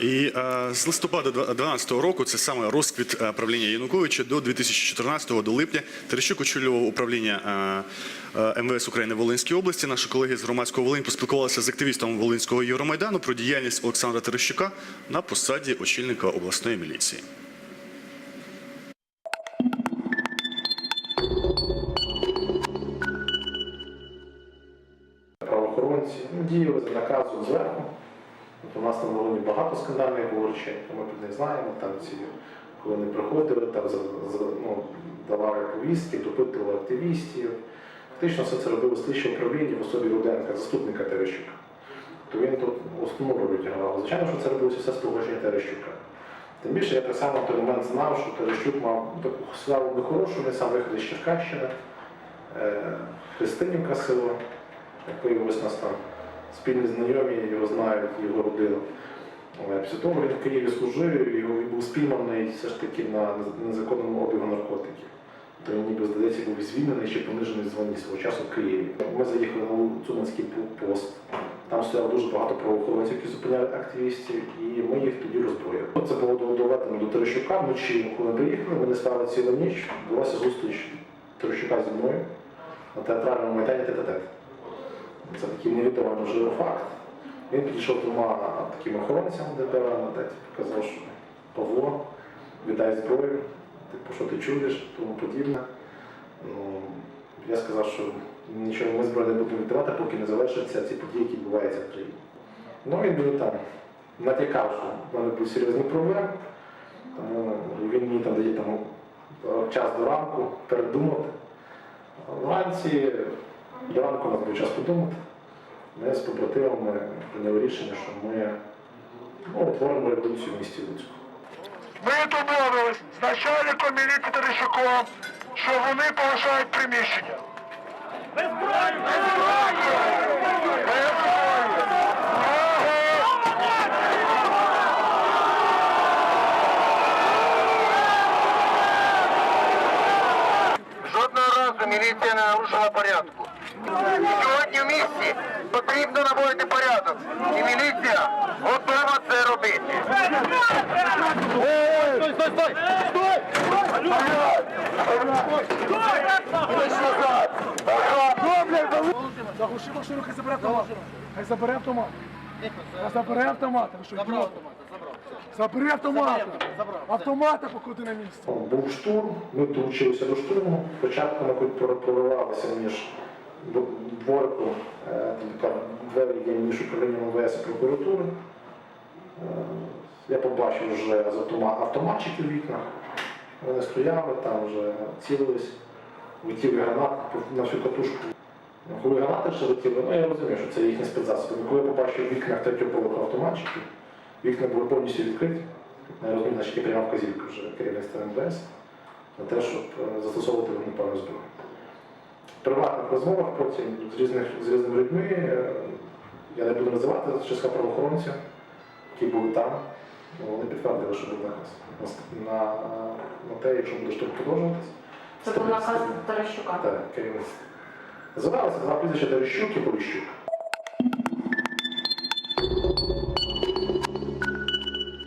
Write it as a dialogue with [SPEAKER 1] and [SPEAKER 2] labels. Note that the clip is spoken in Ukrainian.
[SPEAKER 1] І е, з листопада 2012 року, це саме розквіт е, правління Януковича до 2014 до липня. Терещук очолював управління е, е, МВС України в Волинській області. Наші колеги з громадського Волинь поспілкувалися з активістом Волинського Євромайдану про діяльність Олександра Терещука на посаді очільника обласної міліції.
[SPEAKER 2] правоохоронці діяли за наказом зверху. От у нас там було багато скандальних було ми про них знаємо. Там ці, коли вони приходили, там ну, давали повістки, допитували активістів. Фактично все це робило слідче управління в особі Руденка, заступника Терещука. То він тут основну роль відігравав. Звичайно, що це робилося все з погодження Терещука. Тим більше я так само в той момент знав, що Терещук мав ну, таку славу нехорошу, він сам виходить з Черкащини, е, Христинівка село, як виявилось нас там спільні знайомі, його знають, його родину. Після того він в Києві служив, і був спійманий все ж таки на незаконному обігу наркотиків. То він ніби здається був звільнений чи понижений в свого часу в Києві. Ми заїхали на Цуманський пост. Там стояло дуже багато правоохоронців, які зупиняли активістів, і ми їх тоді розброїли. Це було доведено до Терещука вночі, коли приїхали, ми не спали цілу ніч, відбулася зустріч Терещука зі мною на театральному майдані тет-а-тет. Це такий невідомий можливо факт. Він підійшов двома такими охоронцями ДБР на показав, що Павло, віддай зброю, типу, що ти чуєш, тому подібне. Ну, я сказав, що нічого ми зброю не будемо віддавати, поки не завершаться ці події, які відбуваються в країні. Ну він мені там натякав, що в мене будуть серйозні проблеми, тому він мені там дає там, час до ранку передумати. Вранці до ранку у нас був час подумати. Ми з побратимами прийняли рішення, що ми ну, утворимо революцію в місті Луцьку.
[SPEAKER 3] Ми домовились з начальником міліції Терещуком, що вони полишають приміщення. Без зброї! Без зброї! Без зброї! Жодного разу міліція не нарушила порядку. Сьогодні в місті потрібно наводити порядок. І міліція готова це робити. Стой, стой, стой!
[SPEAKER 4] Заглуши машину, хай забере автомат. Хай забере автомат. Хай забере автомат. Що, ідіот? Забери автомат. Автомата поклади на місце.
[SPEAKER 2] Був штурм, ми долучилися до штурму. Спочатку ми проривалися між дворку, е, така двері є між МВС і прокуратури. Е, Я побачив вже автоматчики в вікнах. Вони стояли, там вже цілились, летіли гранати на всю катушку. Ну, Коли гранати ще летіли, ну я розумію, що це їхні спецзасоби. Коли я побачив в вікнах третього поверху автоматчиків, вікна були повністю відкриті. Я розумію, значить, є пряма вказівка вже керівництва МВС на те, щоб е, застосовувати вогнепальну зброю. Приватних розмовах потім з, різних, з різними людьми, е, я не буду називати з числа правоохоронців, які були там, ну, вони підтвердили, що був наказ на, на, на те, якщо буде штурм продовжуватись.
[SPEAKER 5] Це був наказ Терещука.
[SPEAKER 2] Так, керівництво. Називалися два прізвища Терещук і Поліщук.